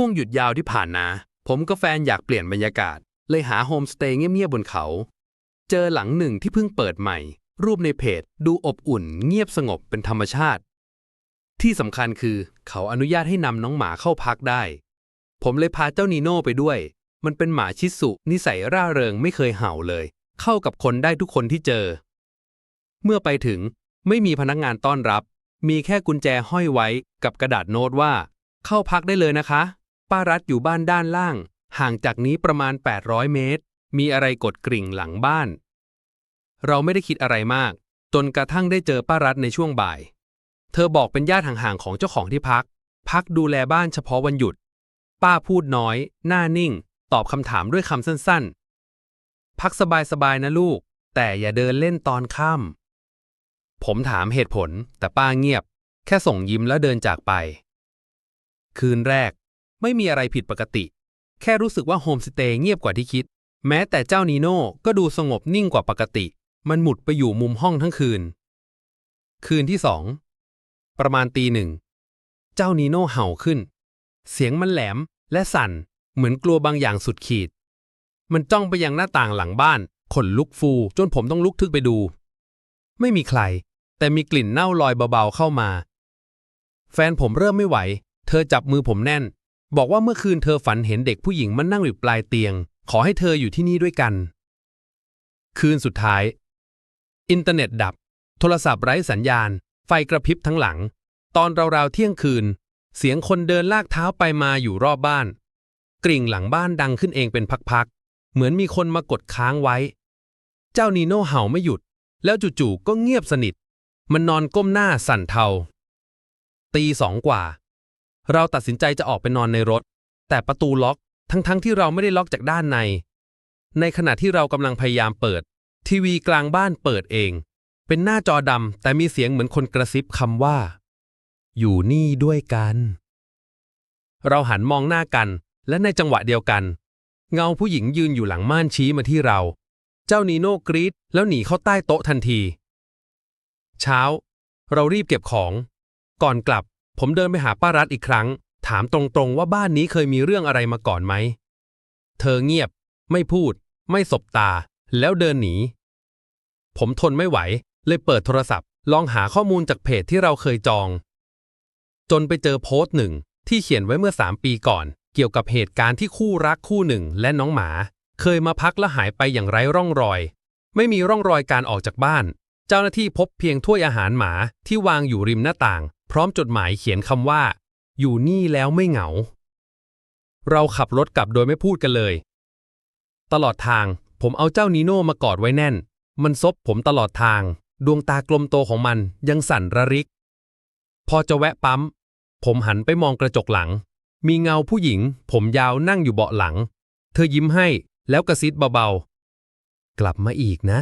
ช่วงหยุดยาวที่ผ่านมาผมกับแฟนอยากเปลี่ยนบรรยากาศ เลยหาโฮมสเตย์เงียบๆบนเขา เจอหลังหนึ่งที่เพิ่งเปิดใหม่ รูปในเพจ ดูอบอุ่น เงียบสงบเป็นธรรมชาติ ที่สำคัญคือเขาอนุญาตให้นำน้องหมาเข้าพักได้ ผมเลยพาเจ้านีโน่ไปด้วย มันเป็นหมาชิสุ นิสัยร่าเริงไม่เคยเห่าเลย เข้ากับคนได้ทุกคนที่เจอ เมื่อไปถึงไม่มีพนักงานต้อนรับ มีแค่กุญแจห้อยไว้กับกระดาษโน้ตว่า เข้าพักได้เลยนะคะ ป้ารัฐอยู่บ้านด้านล่าง ห่างจากนี้ประมาณ 800 เมตร มีอะไรกดกริ่งหลังบ้าน เราไม่ได้คิดอะไรมาก จนกระทั่งได้เจอป้ารัฐในช่วงบ่าย เธอบอกเป็นญาติห่างๆของเจ้าของที่พัก พักดูแลบ้านเฉพาะวันหยุด ป้าพูดน้อย หน้านิ่ง ตอบคำถามด้วยคำสั้นๆ พักสบายๆนะลูก แต่อย่าเดินเล่นตอนค่ำผมถามเหตุผล แต่ป้าเงียบ แค่ส่งยิ้มแล้วเดินจากไป คืนแรก ไม่มีอะไรผิดปกติ แค่รู้สึกว่าโฮมสเตย์เงียบกว่าที่คิด แม้แต่เจ้านีโน่ก็ดูสงบนิ่งกว่าปกติ มันหมุดไปอยู่มุมห้องทั้งคืน คืนที่สองประมาณตีหนึ่ง เจ้านีโน่เห่าขึ้น เสียงมันแหลมและสั่น เหมือนกลัวบางอย่างสุดขีด มันจ้องไปยังหน้าต่างหลังบ้าน ขนลุกฟู จนผมต้องลุกทึกไปดู ไม่มีใคร แต่มีกลิ่นเน่าลอยเบาๆเข้ามา แฟนผมเริ่มไม่ไหว เธอจับมือผมแน่น บอกว่าเมื่อคืนเธอฝันเห็นเด็กผู้หญิงมันนั่งอยู่ปลายเตียง ขอให้เธออยู่ที่นี่ด้วยกัน คืนสุดท้าย อินเทอร์เน็ตดับ โทรศัพท์ไร้สัญญาณ ไฟกระพริบทั้งหลัง ตอนราวๆเที่ยงคืน เสียงคนเดินลากเท้าไปมาอยู่รอบบ้าน กริ่งหลังบ้านดังขึ้นเองเป็นพักๆ เหมือนมีคนมากดค้างไว้ เจ้านีโน่เห่าไม่หยุด แล้วจู่ๆก็เงียบสนิท มันนอนก้มหน้าสั่นเทา ตีสองกว่า เราตัดสินใจจะออกไปนอนในรถ แต่ประตูล็อกทั้งๆที่เราไม่ได้ล็อกจากด้านใน ในขณะที่เรากำลังพยายามเปิด ทีวีกลางบ้านเปิดเอง เป็นหน้าจอดำแต่มีเสียงเหมือนคนกระซิบคำว่า อยู่นี่ด้วยกัน เราหันมองหน้ากันและในจังหวะเดียวกัน เงาผู้หญิงยืนอยู่หลังม่านชี้มาที่เรา เจ้านีโน่กรีดแล้วหนีเข้าใต้โต๊ะทันที เช้า เรารีบเก็บของ ก่อนกลับ ผมเดินไปหาป้ารัฐอีกครั้ง ถามตรงๆว่าบ้านนี้เคยมีเรื่องอะไรมาก่อนไหม เธอเงียบ ไม่พูด ไม่สบตา แล้วเดินหนี ผมทนไม่ไหว เลยเปิดโทรศัพท์ ลองหาข้อมูลจากเพจที่เราเคยจอง จนไปเจอโพสต์หนึ่งที่เขียนไว้เมื่อ 3 ปีก่อน เกี่ยวกับเหตุการณ์ที่คู่รักคู่หนึ่งและน้องหมา เคยมาพักและหายไปอย่างไร้ร่องรอย ไม่มีร่องรอยการออกจากบ้าน เจ้าหน้าที่พบเพียงถ้วยอาหารหมาที่วางอยู่ริมหน้าต่าง พร้อมจดหมายเขียนคำว่า อยู่นี่แล้วไม่เหงา เราขับรถกลับโดยไม่พูดกันเลย ตลอดทางผมเอาเจ้านีโน่มากอดไว้แน่น มันซบผมตลอดทาง ดวงตากลมโตของมันยังสั่นระริก พอจะแวะปั๊ม ผมหันไปมองกระจกหลัง มีเงาผู้หญิง ผมยาวนั่งอยู่เบาะหลัง เธอยิ้มให้แล้วกระซิบเบาๆ กลับมาอีกนะ